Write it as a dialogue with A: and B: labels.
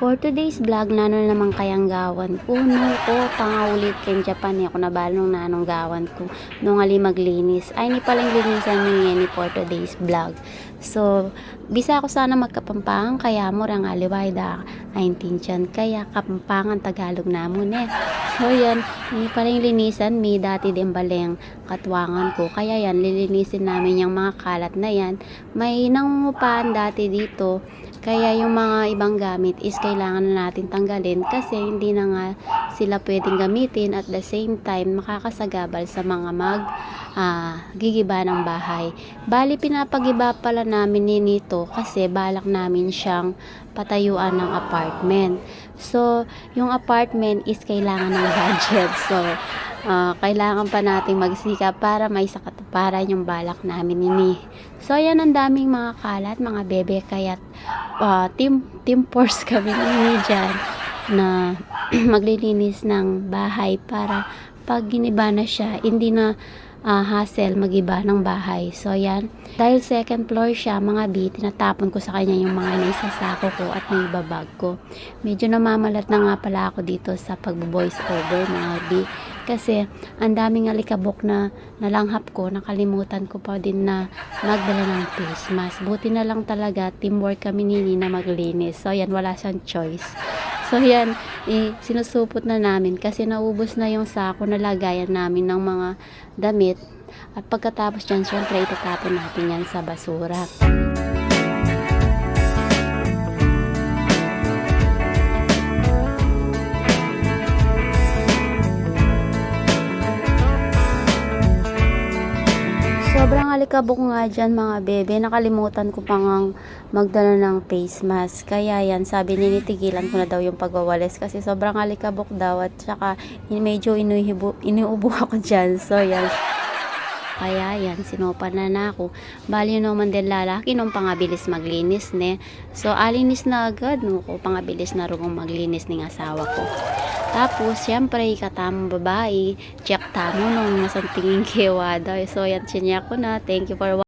A: For today's vlog, nano naman kayang gawan ko. No ko, pangaulit ken Japan ni ako nabalong nanong gawan ko. Nung ali maglinis. Ay, ni palang linisan ni for today's vlog. So, bisa ako sana magkapampangan kaya mo rang aliway da. Ay, tinsyan kaya kapampangan Tagalog namon eh. So, yan. Ni palang linisan mi dati din baleng katwangan ko. Kaya yan, lilinisin namin yung mga kalat na yan. May nangungupahan dati dito. Kaya yung mga ibang gamit is kailangan na natin tanggalin kasi hindi na nga sila pwedeng gamitin at the same time makakasagabal sa mga mag ah, gigiba ng bahay. Bali pinapagiba pala namin ni nito kasi balak namin siyang patayuan ng apartment. So, yung apartment is kailangan ng budget. So, ah, kailangan pa nating magsikap para may sakatuparan yung balak namin nini. So, ayan ang daming mga kalat, mga bebe, kaya ah, team, team force kami nini dyan na maglilinis ng bahay para pag giniba na siya, hindi na ah, hassle magiba ng bahay. So, yan. Dahil second floor siya, mga B, tinatapon ko sa kanya yung mga nasa sako ko at naibabag ko. Medyo namamalat na nga pala ako dito sa pag-voice over, mga B. Kasi, ang daming alikabok na nalanghap ko, nakalimutan ko pa din na magdala ng face mask. Buti na lang talaga, teamwork kami nini na maglinis. So, yan, wala siyang choice. So, yan, eh, sinusupot na namin kasi naubos na yung sako na lagayan namin ng mga damit. At pagkatapos dyan, syempre, itatapon natin yan sa basura. Sobrang alikabok nga dyan mga bebe. Nakalimutan ko pang magdala ng face mask. Kaya yan, sabi ni nitigilan ko na daw yung pagwawalis kasi sobrang alikabok daw at saka medyo inuubo ako dyan. So yan. Kaya yan, sinopan na na ako. Bali yun naman din lalaki nung pangabilis maglinis ne. So alinis na agad nung ko pangabilis na rugong maglinis ng asawa ko. Tapos, syempre, katamang babae, check tamo nung nasantingin kewa daw. So, yan, chinya ko na. Thank you for watching.